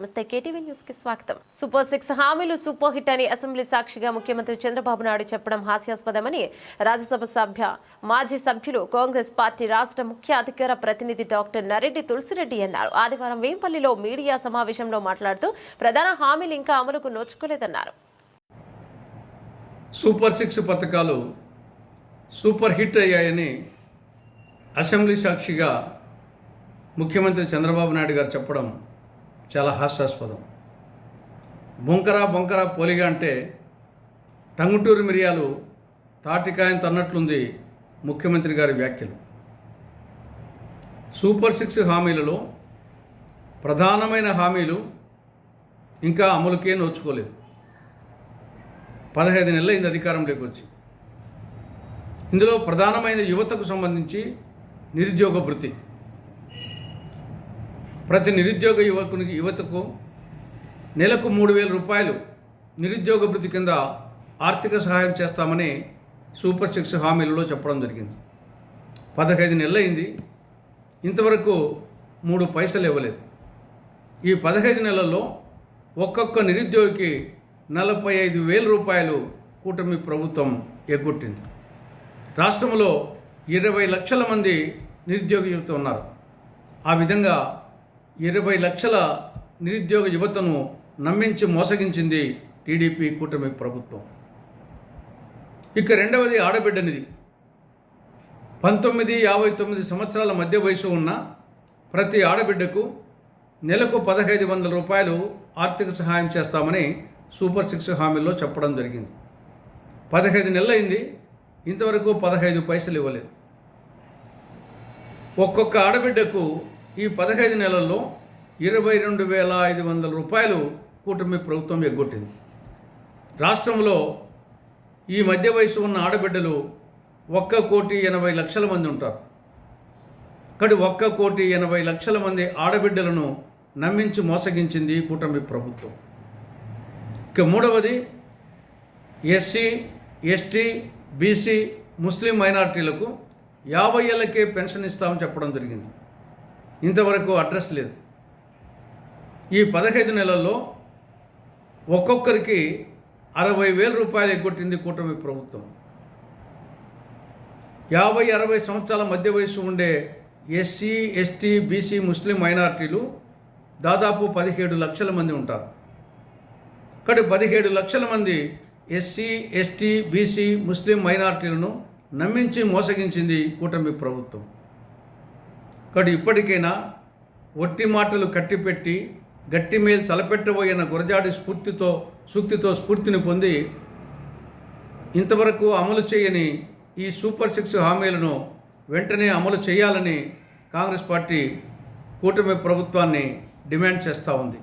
నమస్తే కేటీవీ న్యూస్కి స్వాగతం. సూపర్ సిక్స్ హామీలు సూపర్ హిట్ అని అసెంబ్లీ సాక్షిగా ముఖ్యమంత్రి చంద్రబాబు నాయుడు చెప్పడం హాస్యాస్పదమని రాజ్యసభ సభ్య మాజీ సభ్యులు కాంగ్రెస్ పార్టీ రాష్ట్ర ముఖ్య అధికార ప్రతినిధి డాక్టర్ నరెడ్డి తులసిరెడ్డి అన్నారు. ఆదివారం వేంపల్లిలో మీడియా సమావేశంలో మాట్లాడుతూ ప్రధాన హామీలు ఇంకా అమలుకు నోచుకోలేదన్నారు. సూపర్ సిక్స్ పథకాలు సూపర్ హిట్ అయ్యాయని అసెంబ్లీ సాక్షిగా ముఖ్యమంత్రి చంద్రబాబు నాయుడు గారు చెప్పడం చాలా హాస్యాస్పదం. బొంకరా బొంకరా పోలిగా అంటే టంగుటూరు మిరియాలు తాటికాయం తన్నట్లుంది ముఖ్యమంత్రి గారి వ్యాఖ్యలు. సూపర్ సిక్స్ హామీలలో ప్రధానమైన హామీలు ఇంకా అమలుకే నోచుకోలేదు. పదహైదు నెలలైంది అధికారంలోకి వచ్చి. ఇందులో ప్రధానమైన యువతకు సంబంధించి నిరుద్యోగ భృతి. ప్రతి నిరుద్యోగ యువకునికి యువతకు నెలకు మూడు వేల రూపాయలు నిరుద్యోగ భృతి కింద ఆర్థిక సహాయం చేస్తామని సూపర్ సిక్స్ హామీలలో చెప్పడం జరిగింది. పదహైదు నెలలైంది. ఇంతవరకు మూడు పైసలు ఇవ్వలేదు. ఈ పదహైదు నెలల్లో ఒక్కొక్క నిరుద్యోగికి నలభై ఐదు వేల రూపాయలు కూటమి ప్రభుత్వం ఎగ్గొట్టింది. రాష్ట్రంలో ఇరవై లక్షల మంది నిరుద్యోగ యువత ఉన్నారు. ఆ విధంగా ఇరవై లక్షల నిరుద్యోగ యువతను నమ్మించి మోసగించింది టీడీపీ కూటమి ప్రభుత్వం. ఇక రెండవది ఆడబిడ్డనిది. పంతొమ్మిది యాభై తొమ్మిది సంవత్సరాల మధ్య వయసు ఉన్న ప్రతి ఆడబిడ్డకు నెలకు పదహైదు వందల రూపాయలు ఆర్థిక సహాయం చేస్తామని సూపర్ సిక్స్ హామీల్లో చెప్పడం జరిగింది. పదహైదు నెలలైంది ఇంతవరకు పదహైదు పైసలు ఇవ్వలేదు. ఒక్కొక్క ఆడబిడ్డకు ఈ పదహైదు నెలల్లో ఇరవై రెండు వేల ఐదు వందల రూపాయలు కూటమి ప్రభుత్వం ఎగ్గొట్టింది. రాష్ట్రంలో ఈ మధ్య వయసు ఉన్న ఆడబిడ్డలు ఒక్క కోటి ఎనభై లక్షల మంది ఉంటారు. కానీ ఒక్క కోటి ఎనభై లక్షల మంది ఆడబిడ్డలను నమ్మించి మోసగించింది కూటమి ప్రభుత్వం. ఇక మూడవది ఎస్సీ ఎస్టీ బీసీ ముస్లిం మైనార్టీలకు యాభై ఏళ్ళకే పెన్షన్ ఇస్తామని చెప్పడం జరిగింది. ఇంతవరకు అడ్రస్ లేదు. ఈ పదహైదు నెలల్లో ఒక్కొక్కరికి అరవై వేల రూపాయలు ఎగ్గొట్టింది కూటమి ప్రభుత్వం. యాభై అరవై సంవత్సరాల మధ్య వయసు ఉండే ఎస్సీ ఎస్టీ బీసీ ముస్లిం మైనార్టీలు దాదాపు పదిహేడు లక్షల మంది ఉంటారు. కాబట్టి పదిహేడు లక్షల మంది ఎస్సీ ఎస్టీ బీసీ ముస్లిం మైనార్టీలను నమ్మించి మోసగించింది కూటమి ప్రభుత్వం. కడు ఇప్పటికైనా ఒట్టి మాటలు కట్టిపెట్టి గట్టి మీద తలపెట్టబోయిన గురజాడి స్ఫూర్తితో సూక్తితో స్ఫూర్తిని పొంది ఇంతవరకు అమలు చేయని ఈ సూపర్ సిక్స్ హామీలను వెంటనే అమలు చేయాలని కాంగ్రెస్ పార్టీ కూటమి ప్రభుత్వాన్ని డిమాండ్ చేస్తూ ఉంది.